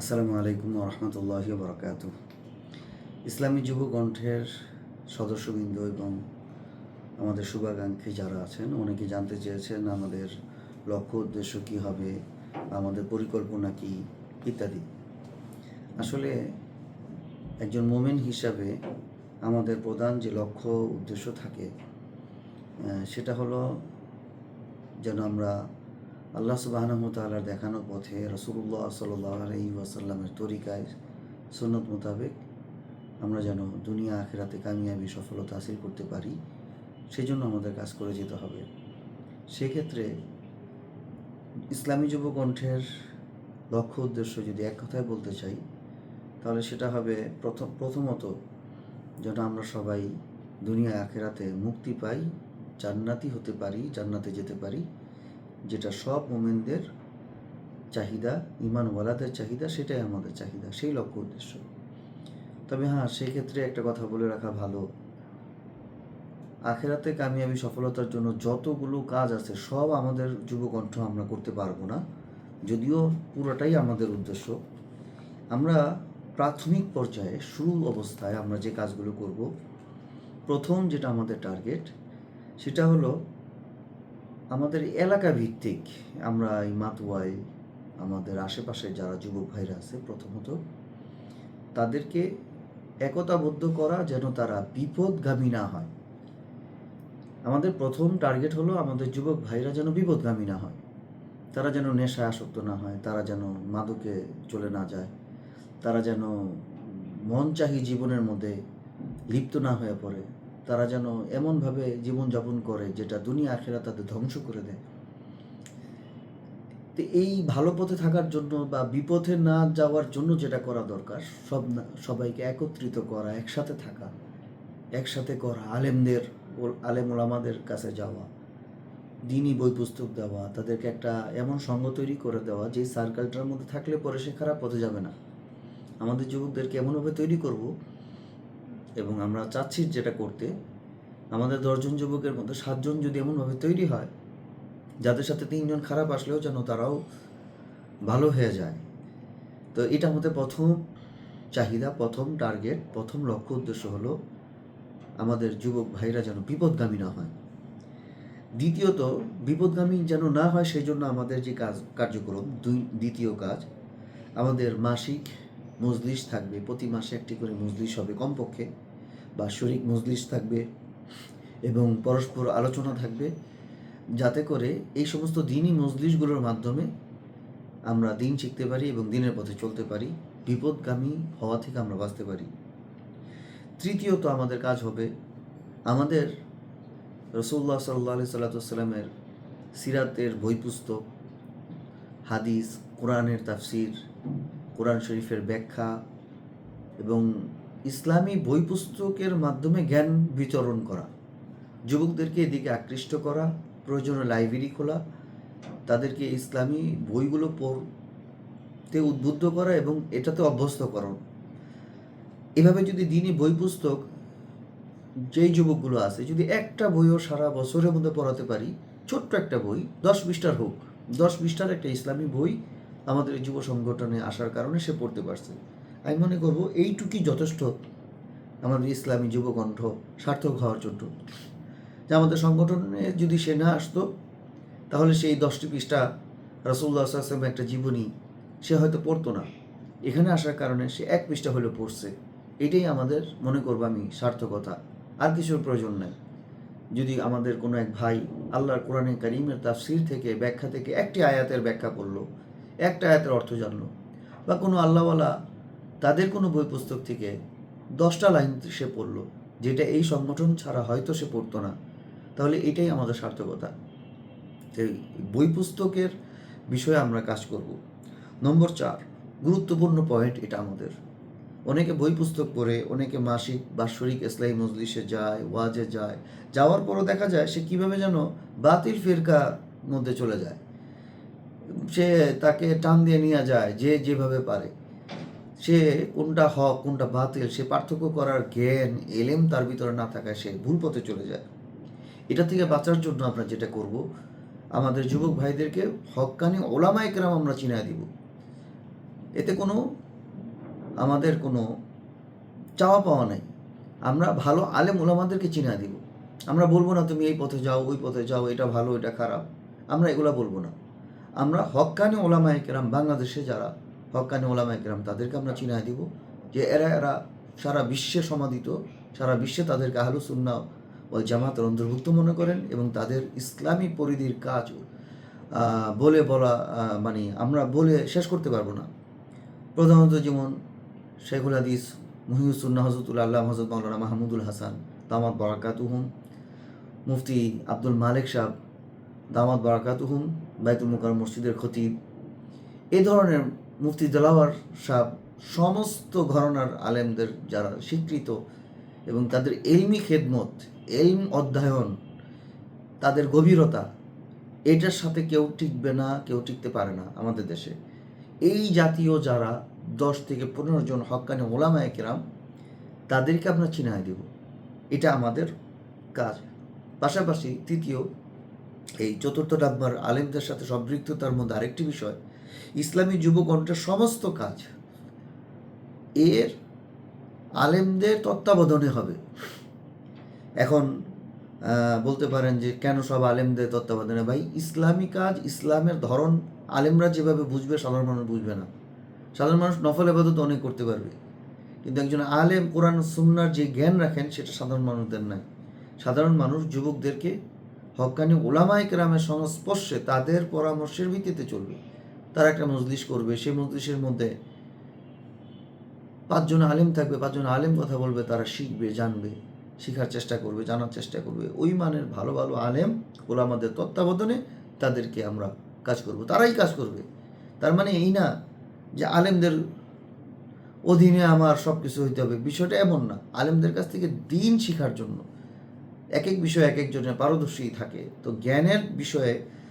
আসসালামু আলাইকুম রহমতুল্লাহি বরকাত ইসলামী যুব কণ্ঠের সদস্যবৃন্দ এবং আমাদের শুভাকাঙ্ক্ষী যারা আছেন, অনেকে জানতে চেয়েছেন আমাদের লক্ষ্য উদ্দেশ্য কী হবে, আমাদের পরিকল্পনা কী, ইত্যাদি। আসলে একজন মোমেন হিসাবে আমাদের প্রধান যে লক্ষ্য উদ্দেশ্য থাকে সেটা হলো যেন আমরা আল্লাহ সুবাহানহতালার দেখানো পথে রসুল্লাহ সাল্লাহ আলহি তরিকায়, সুন্নত মোতাবেক আমরা যেন দুনিয়া আখেরাতে কামিয়াবি সফলতা হাসিল করতে পারি, সেজন্য আমাদের কাজ করে যেতে হবে। সেক্ষেত্রে ইসলামী যুব কণ্ঠের লক্ষ্য উদ্দেশ্য যদি এক কথায় বলতে চাই, তাহলে সেটা হবে প্রথম প্রথমত যেন আমরা সবাই দুনিয়া আখেরাতে মুক্তি পাই, জান্নাতি হতে পারি, জান্নাতে যেতে পারি। যেটা সব মোমেনদের চাহিদা, ইমানওয়ালাদের চাহিদা, সেটাই আমাদের চাহিদা, সেই লক্ষ্য উদ্দেশ্য। তবে হ্যাঁ সেই ক্ষেত্রে একটা কথা বলে রাখা ভালো। আখেরাতে কামিয়াবি সফলতার জন্য যতগুলো কাজ আছে, সব আমাদের যুবকণ্ঠ আমরা করতে পারব না। যদিও পুরোটাই আমাদের উদ্দেশ্য। আমরা প্রাথমিক পর্যায়ে শুরু অবস্থায় আমরা যে কাজগুলো করব, প্রথম যেটা আমাদের টার্গেট, সেটা হলো আমাদের এলাকা ভিত্তিক আমরা এই মাতুয়ায়, আমাদের আশেপাশে যারা যুবক ভাইরা আছে প্রথমত, তাদেরকে একতাবদ্ধ করা যেন তারা বিপদগামী না হয়। আমাদের প্রথম টার্গেট হলো আমাদের যুবক ভাইরা যেন বিপদগামী না হয়। তারা যেন নেশায় আসক্ত না হয়, তারা যেন মাদকে চলে না যায়, তারা যেন মন চাহি জীবনের মধ্যে লিপ্ত না হয়ে পড়ে তারা যেন এমনভাবে জীবনযাপন করে যেটা দুনিয়া আখেরা তাদের ধ্বংস করে দেয়। তো এই ভালো পথে থাকার জন্য বা বিপথে না যাওয়ার জন্য যেটা করা দরকার, সব সবাইকে একত্রিত করা, একসাথে থাকা, একসাথে করা, আলেমদের আলেম ওলামাদের কাছে যাওয়া, দিনই বই পুস্তক দেওয়া, তাদেরকে একটা এমন সঙ্গ তৈরি করে দেওয়া যে সার্কেলটার মধ্যে থাকলে পরে সে খারাপ পথে যাবে না। আমাদের যুবকদেরকে এমনভাবে তৈরি করব এবং আমরা চাচ্ছি যেটা করতে, আমাদের দশজন যুবকের মধ্যে সাতজন যদি এমনভাবে তৈরি হয়, যাদের সাথে তিনজন খারাপ আসলেও যেন তারাও ভালো হয়ে যায়। তো এটা আমাদের প্রথম চাহিদা, প্রথম টার্গেট, প্রথম লক্ষ্য উদ্দেশ্য হলো আমাদের যুবক ভাইরা যেন বিপদগামী না হয়। দ্বিতীয়ত, বিপদগামী যেন না হয় সেই জন্য আমাদের যে কাজ, কার্যক্রম, দুই, দ্বিতীয় কাজ, আমাদের মাসিক মজলিস থাকবে। প্রতি মাসে একটি করে মজলিস হবে কমপক্ষে। বাৎসরিক মজলিস থাকবে এবং পরস্পর আলোচনা থাকবে, যাতে করে এই সমস্ত দিনই মজলিসগুলোর মাধ্যমে আমরা দিন শিখতে পারি এবং দিনের পথে চলতে পারি, বিপদগামী হওয়া থেকে আমরা বাঁচতে পারি। তৃতীয়ত আমাদের কাজ হবে আমাদের রসুল্লাহ সাল্লাহ আলি সাল্লাতামের সিরাতের বই পুস্তক হাদিস, কোরআনের তাফসির, কোরআন শরীফের ব্যাখ্যা এবং ইসলামী বই পুস্তকের মাধ্যমে জ্ঞান বিতরণ করা, যুবকদেরকে এদিকে আকৃষ্ট করা প্রয়োজনে লাইব্রেরি খোলা, তাদেরকে ইসলামী বইগুলো পড়তে উদ্বুদ্ধ করা এবং এটাতে অভ্যস্ত করা। এভাবে যদি দিনই বই পুস্তক যেই যুবকগুলো আছে, যদি একটা বইও সারা বছরের মধ্যে পড়াতে পারি, ছোট্ট একটা বই, দশ পৃষ্ঠার হোক, দশ পৃষ্ঠার একটা ইসলামী বই আমাদের যুব সংগঠনে আসার কারণে সে পড়তে পারছে। আমি মনে করব এইটুকুই যথেষ্ট আমাদের ইসলামী যুবকণ্ঠ সার্থক হওয়ার জন্য। যে আমাদের সংগঠনে যদি সে না আসতো, তাহলে সেই দশটি পৃষ্ঠা রসুল্লাহ আসলাম একটা জীবনী সে হয়তো পড়তো না। এখানে আসার কারণে সে এক পৃষ্ঠা হলেও পড়ছে। এটাই আমাদের মনে করব আমি সার্থকতা। আর কিছুর প্রয়োজন নেই। যদি আমাদের কোনো এক ভাই আল্লাহর কোরআনে করিমের তাফসির থেকে, ব্যাখ্যা থেকে একটি আয়াতের ব্যাখ্যা করল, একটা আয়াতের অর্থ জানলো, বা কোনো আল্লাহওয়ালা তাদের কোনো বই পুস্তক থেকে দশটা লাইন সে পড়ল, যেটা এই সংগঠন ছাড়া হয়তো সে পড়তো না। তাহলে এটাই আমাদের সার্থকতা। বই পুস্তকের বিষয়ে আমরা কাজ করব। নম্বর চার, গুরুত্বপূর্ণ পয়েন্ট এটা আমাদের। অনেকে বই পুস্তক পড়ে, অনেকে মাসিক, বাৎসরিক ইসলামী মজলিসে যায়, ওয়াজে যায়। যাওয়ার পরও দেখা যায় সে কীভাবে যেন বাতিল ফিরকার মধ্যে চলে যায়। সে তাকে টান দিয়ে নিয়ে যায়, যে যেভাবে পারে। সে কোনটা হক, কোনটা বাতিল, সে পার্থক্য করার জ্ঞান, এলেম তার ভিতরে না থাকায় সে ভুল পথে চলে যায়। এটা থেকে বাঁচার জন্য আমরা যেটা করব, আমাদের যুবক ভাইদেরকে হক্কানি ওলামায় কেরাম আমরা চিনায় দিব। এতে কোনো, আমাদের কোনো চাওয়া পাওয়া নাই। আমরা ভালো আলেম ওলামাদেরকে চিনা দিব। আমরা বলব না, তুমি এই পথে যাও, ওই পথে যাও, এটা ভালো, এটা খারাপ। আমরা এগুলা বলব না। আমরা হক্কানি ওলামায় কেরাম বাংলাদেশে যারা হক্কানি ওলামায় কেরাম তাদেরকে আমরা চিনাই দিব যে এরা এরা সারা বিশ্বে সমাদিত, সারা বিশ্বে তাদেরকে আহলু সুন্না ওই জামাতের অন্তর্ভুক্ত মনে করেন এবং তাদের ইসলামী পরিধির কাজ বলে বলা মানে আমরা বলে শেষ করতে পারব না। প্রধানত যেমন শেখুল হাদিস মহিউসুন্না হজরতুল আল্লাহ হজরত মৌলানা মাহমুদুল হাসান, দামাত বারাকাতুহুম, মুফতি আব্দুল মালিক সাহ দামাত বারাকাতুহুম, বাইতুল মুকার মসজিদের খতিব, এ ধরনের মুফতি দেলাওয়ার সাহ সমস্ত ঘরনার আলেমদের যারা স্বীকৃত এবং তাদের এলমি খেদমত, এলম অধ্যয়ন, তাদের গভীরতা, এটার সাথে কেউ টিকবে না, কেউ টিকতে পারে না আমাদের দেশে। এই জাতীয় যারা দশ থেকে পনেরো জন হক্কানি ওলামায় কেরাম, তাদেরকে আমরা চিনায় দেব। এটা আমাদের কাজ। পাশাপাশি তৃতীয়, এই চতুর্থ ডাব্বার আলেমদের সাথে সম্পৃক্ততার মধ্যে আরেকটি বিষয় ইসলামী যুবকণ্ঠের সমস্ত কাজ এর আলেমদের তত্ত্বাবধানে হবে। এখন বলতে পারেন যে কেন সব আলেমদের তত্ত্বাবধানে? ভাই, ইসলামী কাজ, ইসলামের ধরন আলেমরা যেভাবে বুঝবে, সাধারণ মানুষ বুঝবে না। সাধারণ মানুষ নফল আবাদত অনেক করতে পারবে। কিন্তু একজন আলেম কোরআন সুন্নার যে জ্ঞান রাখেন, সেটা সাধারণ মানুষদের নাই সাধারণ মানুষ যুবকদেরকে হকানি ওলামায় কেরামের সংস্পর্শে তাদের পরামর্শের ভিত্তিতে চলবে। তারা একটা মজলিস করবে, সেই মজলিসের মধ্যে পাঁচজন আলেম থাকবে, পাঁচজন আলেম কথা বলবে, তারা শিখবে, জানবে, শেখার চেষ্টা করবে, জানার চেষ্টা করবে। ওই মানের ভালো ভালো আলেম ওলামাদের তত্ত্বাবধানে তাদেরকে আমরা কাজ করব। তারাই কাজ করবে। তার মানে এই না যে আলেমদের অধীনে আমার সব কিছু হইতে হবে। বিষয়টা এমন না। আলেমদের কাছ থেকে দিন শেখার জন্য। এক এক বিষয়ে এক একজনের পারদর্শী থাকে। তো জ্ঞানের বিষয়ে